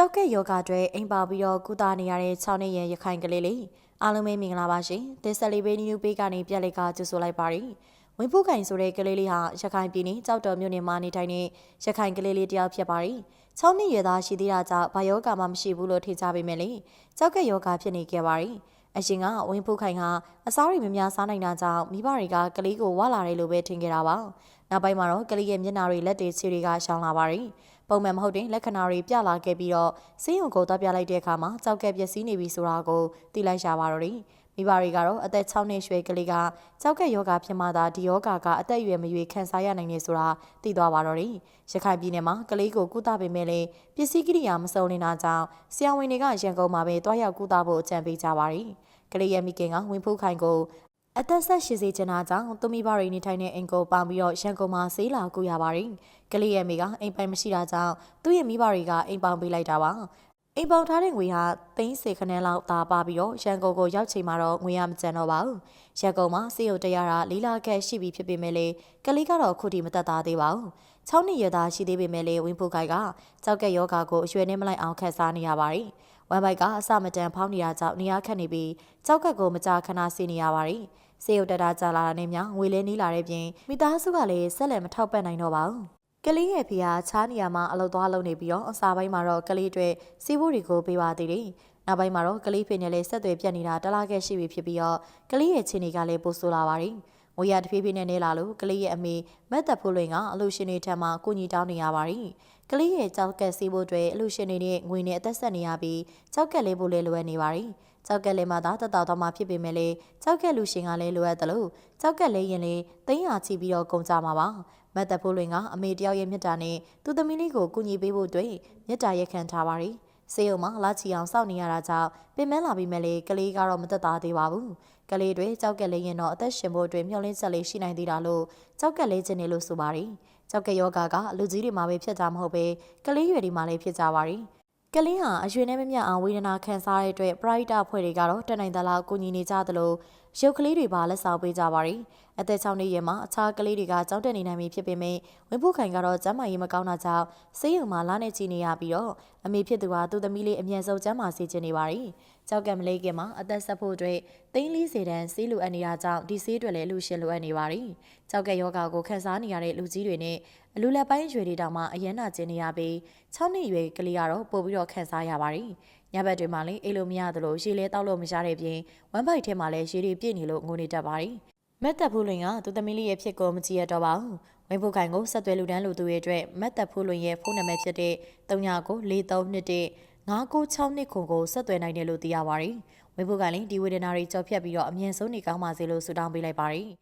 ကြောက်ကက်ယောဂအတွက်အိမ်ပါပြီးတော့ကုသနေရတဲ့6နှစ်ရဲ့ရခိုင်ကလေးလေးအားလုံးပဲမင်္ဂလာပါရှင်သစ္စလီဘေးနျူးပေးကနေပြက်လက်ကကြိုဆိုလိုက်ပါရစေဝင်းဖူးခိုင်ဆိုတဲ့ကလေးလေးဟာရခိုင်ပြည်နယ်ကြောက်တော်မြို့နယ်မှာနေထိုင်နေရခိုင်ကလေးလေးတယောက်ဖြစ်ပါရီ6နှစ်ရွယ်သားရှိသေးတာကြောင့်ဘာယောဂမှမရှိဘူးလို့ထင်ကြပေမဲ့လေကြောက်ကက်ယောဂဖြစ်နေခဲ့ပါရီအရှင်ကဝင်းဖူးခိုင်ဟာအစားတွေမများစားနိုင်တာကြောင့်မိဘတွေကကလေးကိုဝါလာတယ်လို့ပဲထင်ကြတာပါနောက်ပိုင်းမှာတော့ကလေးရဲ့မျက်နှာတွေလက်တွေခြေတွေကရှောင်လာပါရီ ပုံမှန်မဟုတ်တဲ့လက္ခဏာတွေပြလာခဲ့ပြီးတော့ဆေးရုံကိုသွားပြလိုက်တဲ့အခါမှာကြောက်ကက်ပျက်စီးနေပြီဆိုတာကိုသိလိုက်ရှာပါတော့တယ်မိဘတွေကတော့အသက်6နှစ်ရွယ်ကလေးကကြောက်ကက်ယောဂဖြစ်မှသာဒီယောဂကအသက်အရွယ်မရွေခံစားရနိုင်နေဆိုတာသိသွားပါတော့တယ်ရခိုင်ပြည်နယ်မှာကလေးကိုကုသပေးမဲ့လေပစ္စည်းကိရိယာမစုံနေတာကြောင့်ဆရာဝန်တွေကရန်ကုန်မှာပဲတွားရောက်ကုသဖို့အကြံပေးကြပါတယ်ကလေးရဲ့မိခင်ကဝင်းဖူးခိုင်ကို အသက်ဆက်ရှိစေချင်တာကြောင့်သူမိဘတွေနေထိုင်တဲ့အိမ်ကိုပေါင်ပြီးတော့ရန်ကုန်မှာဆေးလာကူရပါတယ်။ကလေးရဲ့မိကအိမ်ပိုင်မရှိတာကြောင့်သူ့ရဲ့မိဘတွေကအိမ်ပေါင်ပေးလိုက်တာပါ။အိမ်ပေါင်ထားတဲ့ငွေဟာသိန်းစေခနဲလောက်သာပါပြီးတော့ရန်ကုန်ကိုရောက်ချိန်မှာတော့ငွေရမကျန်တော့ပါဘူး။ရန်ကုန်မှာဆေးရုံတရားတာလီလာခက်ရှိပြီဖြစ်ပေမဲ့လေကလေးကတော့ခုထိမတက်သားသေးပါဘူး။6နှစ်ရွယ်သားရှိသေးပေမဲ့လေဝင်းဖူကိုင်ကကြောက်ကက်ယောဂါကိုအရွယ်နဲ့မလိုက်အောင်ခက်စားနေရပါတယ်။ဝမ်ဘိုက်ကအစမတန်ဖောင်းနေတာကြောင့်နေရာခက်နေပြီးကြောက်ကက်ကိုမကြာခဏဆေးနေရပါတယ်။ စေရုတ်တတာကြာလာတာနဲ့မျှငွေလဲနေလာတဲ့ပြင်မိသားစုကလည်းဆက်လက်မထောက်ပံ့နိုင်တော့ပါဘူး။ကလေးရဲ့ဖေဟာခြားနေရာမှာအလုပ်သွားလုပ်နေပြီးတော့အစာပိုင်းမှာတော့ကလေးအတွက်စီးဖို့တွေကိုပေးပါသေးတယ်။နောက်ပိုင်းမှာတော့ကလေးဖေနဲ့လည်းဆက်သွယ်ပြတ်နေတာတလားခဲ့ရှိပြီဖြစ်ပြီးတော့ကလေးရဲ့ခြေနေကလည်းပိုဆိုးလာပါတယ်။ငွေရတဖြည်းဖြည်းနဲ့နေလာလို့ကလေးရဲ့အမေမက်သက်ဖိုးလွင်ကအလူရှင်တွေထံမှကိုညီတောင်းနေရပါတယ်။ကလေးရဲ့ကြောက်ကက်စီးဖို့အတွက်အလူရှင်တွေနဲ့ငွေနဲ့အသက်ဆက်နေရပြီးကြောက်ကက်လေးဖို့လည်းလိုအပ်နေပါတယ်။ ကြောက်ကက်လေးမှသာတက်တော်တော်မှဖြစ်ပေမဲ့လေကြောက်ကက်လူရှင်ကလည်းလိုအပ်တယ်လို့ကြောက်ကက်လေးရင်လေသိန်းရာချီပြီးတော့ကုန်ကြမှာပါ။မက်သက်ဖိုးလွင်ကအမေတယောက်ရဲ့မြတ်တာနဲ့သူ့သမီးလေးကိုကူညီပေးဖို့အတွက်မြတ်တာရက်ခံထားပါတယ်။စေယုံမှာလာချီအောင်စောင့်နေရတာကြောင့်ပင်မလာပြီးမဲ့လေကလေးကတော့မသက်သာသေးပါဘူး။ကလေးတွေကြောက်ကက်လေးရင်တော့အသက်ရှင်ဖို့အတွက်မျှော်လင့်ချက်လေးရှိနိုင်သေးတာလို့ကြောက်ကက်လေးခြင်းနေလို့ဆိုပါတယ်။ကြောက်ကက်ယောဂါကလူကြီးတွေမှာပဲဖြစ်တာမဟုတ်ပဲကလေးရွယ်တွေမှာလည်းဖြစ်ကြပါတယ်။ ကလေးဟာအရွယ်နဲ့မမျှအောင်ဝေဒနာခံစားရတဲ့အတွက်ပရိုက်တာဖွဲ့တွေကတော့တက်နိုင်သလားကိုညီနေကြသလိုရုပ်ကလေးတွေပါလက်ဆောင်ပေးကြပါတယ်။ အသက်6နှစ်ရွယ်မှာအခြားကလေးတွေကကြောင်းတက်နေနိုင်ပြီဖြစ်ပေမဲ့ဝင်းဖူးခိုင်ကတော့ကျမ်းမာရေးမကောင်းတာကြောင့်ဆေးရုံမှာလာနေချီနေရပြီးတော့အမေဖြစ်သူဟာသူ့သမီးလေးအမြန်ဆုံးကျမ်းမာစေချင်နေပါတယ်။ကြောက်ကံမလေးကမှာအသက်ဆက်ဖို့အတွက်သိန်း40တန်းဆေးလိုအပ်နေတာကြောင့်ဒီဆေးတွေလည်းလူရှင်လိုအပ်နေပါတယ်။ကြောက်ကယောဂါကိုခန်းစားနေရတဲ့လူကြီးတွေနဲ့အလူလက်ပိုင်းရွယ်တွေတောင်မှအယမ်းနာကျင်နေရပြီး6နှစ်ရွယ်ကလေးကတော့ပို့ပြီးတော့ခန်းစားရပါတယ်။ညဘက်တွေမှာလည်းအိတ်လို့မရသလိုရေလဲတောက်လို့မရတဲ့ပြင်ဝမ်ဘိုက်ထဲမှာလည်းရေတွေပြည့်နေလို့ငိုနေတတ်ပါတယ်။ မက်သက်ဖူးလွင်ကသူသမီးလေးရဲ့ဖြစ်ကိုမကြည့်ရတော့ပါဘူး။ဝင်းဖူးခိုင်ကိုဆက်သွယ်လူတန်းလူသူရဲ့အတွက်မက်သက်ဖူးလွင်ရဲ့ဖုန်းနံပါတ်ဖြစ်တဲ့39ကို4321 996နှစ်ခုကိုဆက်သွယ်နိုင်တယ်လို့သိရပါတယ်။ဝင်းဖူးခိုင်လည်းဒီဝေဒနာတွေကြော်ဖြတ်ပြီးတော့အမြင့်ဆုံးနေကောင်းပါစေလို့ဆုတောင်းပေးလိုက်ပါတယ်။